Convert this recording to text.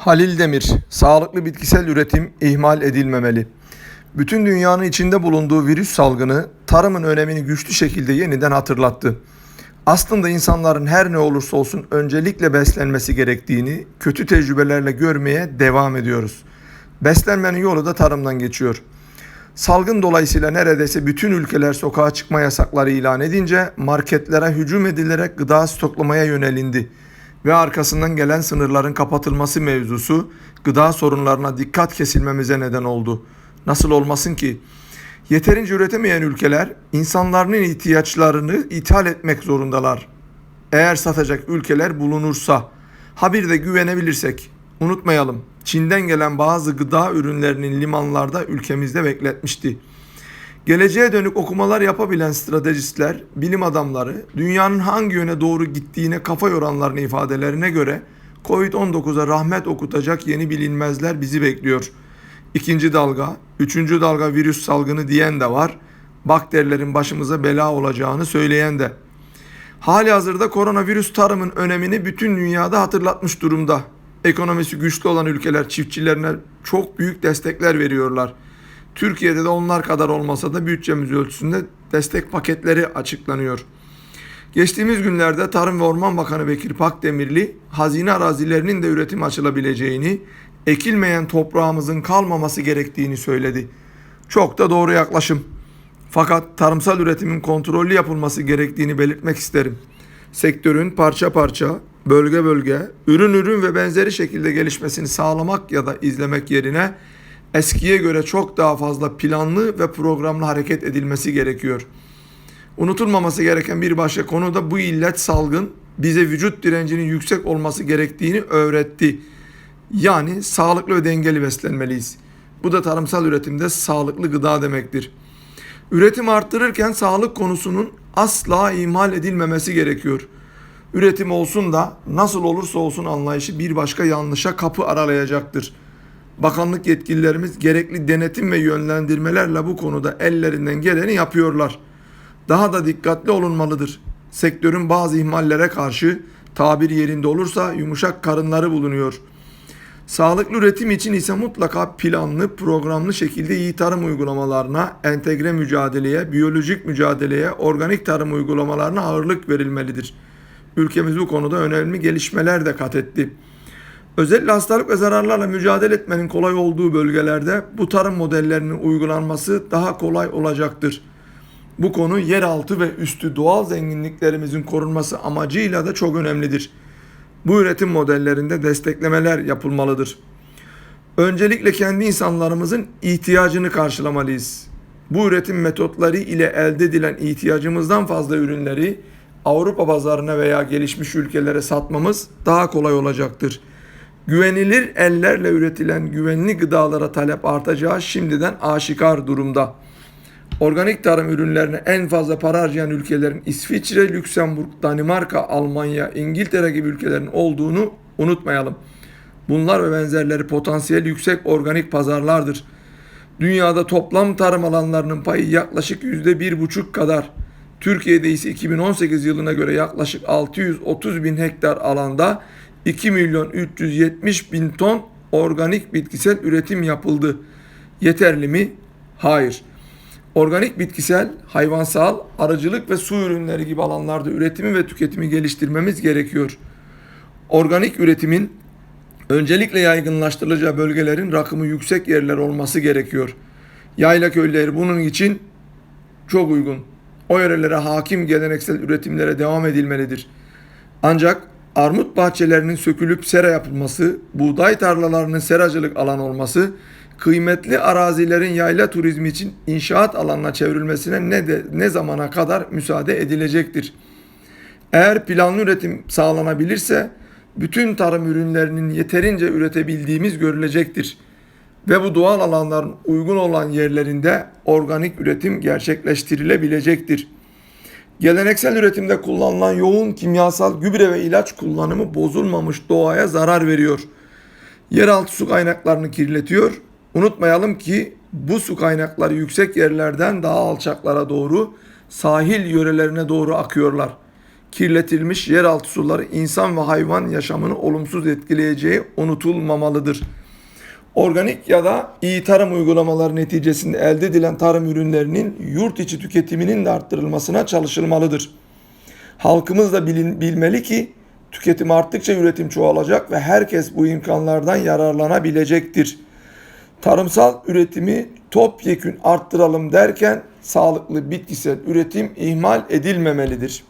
Halil Demir, sağlıklı bitkisel üretim ihmal edilmemeli. Bütün dünyanın içinde bulunduğu virüs salgını tarımın önemini güçlü şekilde yeniden hatırlattı. Aslında insanların her ne olursa olsun öncelikle beslenmesi gerektiğini kötü tecrübelerle görmeye devam ediyoruz. Beslenmenin yolu da tarımdan geçiyor. Salgın dolayısıyla neredeyse bütün ülkeler sokağa çıkma yasakları ilan edince marketlere hücum edilerek gıda stoklamaya yönelindi ve arkasından gelen sınırların kapatılması mevzusu gıda sorunlarına dikkat kesilmemize neden oldu. Nasıl olmasın ki? Yeterince üretemeyen ülkeler insanların ihtiyaçlarını ithal etmek zorundalar. Eğer satacak ülkeler bulunursa, ha bir de güvenebilirsek. Unutmayalım, Çin'den gelen bazı gıda ürünlerinin limanlarda ülkemizde bekletmişti. Geleceğe dönük okumalar yapabilen stratejistler, bilim adamları, dünyanın hangi yöne doğru gittiğine kafa yoranların ifadelerine göre Covid-19'a rahmet okutacak yeni bilinmezler bizi bekliyor. İkinci dalga, üçüncü dalga virüs salgını diyen de var. Bakterilerin başımıza bela olacağını söyleyen de. Hali hazırda koronavirüs tarımın önemini bütün dünyada hatırlatmış durumda. Ekonomisi güçlü olan ülkeler çiftçilerine çok büyük destekler veriyorlar. Türkiye'de de onlar kadar olmasa da bütçemiz ölçüsünde destek paketleri açıklanıyor. Geçtiğimiz günlerde Tarım ve Orman Bakanı Bekir Pakdemirli, hazine arazilerinin de üretim açılabileceğini, ekilmeyen toprağımızın kalmaması gerektiğini söyledi. Çok da doğru yaklaşım. Fakat tarımsal üretimin kontrollü yapılması gerektiğini belirtmek isterim. Sektörün parça parça, bölge bölge, ürün ürün ve benzeri şekilde gelişmesini sağlamak ya da izlemek yerine eskiye göre çok daha fazla planlı ve programlı hareket edilmesi gerekiyor. Unutulmaması gereken bir başka konu da bu illet salgın bize vücut direncinin yüksek olması gerektiğini öğretti. Yani sağlıklı ve dengeli beslenmeliyiz. Bu da tarımsal üretimde sağlıklı gıda demektir. Üretim arttırırken sağlık konusunun asla ihmal edilmemesi gerekiyor. Üretim olsun da nasıl olursa olsun anlayışı bir başka yanlışa kapı aralayacaktır. Bakanlık yetkililerimiz gerekli denetim ve yönlendirmelerle bu konuda ellerinden geleni yapıyorlar. Daha da dikkatli olunmalıdır. Sektörün bazı ihmallere karşı tabir yerinde olursa yumuşak karınları bulunuyor. Sağlıklı üretim için ise mutlaka planlı, programlı şekilde iyi tarım uygulamalarına, entegre mücadeleye, biyolojik mücadeleye, organik tarım uygulamalarına ağırlık verilmelidir. Ülkemiz bu konuda önemli gelişmeler de kat etti. Özellikle hastalık ve zararlarla mücadele etmenin kolay olduğu bölgelerde bu tarım modellerinin uygulanması daha kolay olacaktır. Bu konu yeraltı ve üstü doğal zenginliklerimizin korunması amacıyla da çok önemlidir. Bu üretim modellerinde desteklemeler yapılmalıdır. Öncelikle kendi insanlarımızın ihtiyacını karşılamalıyız. Bu üretim metotları ile elde edilen ihtiyacımızdan fazla ürünleri Avrupa pazarına veya gelişmiş ülkelere satmamız daha kolay olacaktır. Güvenilir ellerle üretilen güvenli gıdalara talep artacağı şimdiden aşikar durumda. Organik tarım ürünlerine en fazla para harcayan ülkelerin İsviçre, Lüksemburg, Danimarka, Almanya, İngiltere gibi ülkelerin olduğunu unutmayalım. Bunlar ve benzerleri potansiyel yüksek organik pazarlardır. Dünyada toplam tarım alanlarının payı yaklaşık yüzde bir buçuk kadar. Türkiye'de ise 2018 yılına göre yaklaşık 630 bin hektar alanda 2 milyon 370 bin ton organik bitkisel üretim yapıldı. Yeterli mi? Hayır. Organik bitkisel, hayvansal, arıcılık ve su ürünleri gibi alanlarda üretimi ve tüketimi geliştirmemiz gerekiyor. Organik üretimin öncelikle yaygınlaştırılacağı bölgelerin rakımı yüksek yerler olması gerekiyor. Yayla köyleri bunun için çok uygun. O yörelere hakim geleneksel üretimlere devam edilmelidir. Ancak armut bahçelerinin sökülüp sera yapılması, buğday tarlalarının seracılık alan olması, kıymetli arazilerin yayla turizmi için inşaat alanına çevrilmesine ne de ne zamana kadar müsaade edilecektir. Eğer planlı üretim sağlanabilirse bütün tarım ürünlerinin yeterince üretebildiğimiz görülecektir ve bu doğal alanların uygun olan yerlerinde organik üretim gerçekleştirilebilecektir. Geleneksel üretimde kullanılan yoğun kimyasal gübre ve ilaç kullanımı bozulmamış doğaya zarar veriyor. Yeraltı su kaynaklarını kirletiyor. Unutmayalım ki bu su kaynakları yüksek yerlerden daha alçaklara doğru sahil yörelerine doğru akıyorlar. kirletilmiş yeraltı suları insan ve hayvan yaşamını olumsuz etkileyeceği unutulmamalıdır. Organik ya da iyi tarım uygulamaları neticesinde elde edilen tarım ürünlerinin yurt içi tüketiminin de arttırılmasına çalışılmalıdır. Halkımız da bilin, bilmeli ki tüketim arttıkça üretim çoğalacak ve herkes bu imkanlardan yararlanabilecektir. Tarımsal üretimi topyekün arttıralım derken sağlıklı bitkisel üretim ihmal edilmemelidir.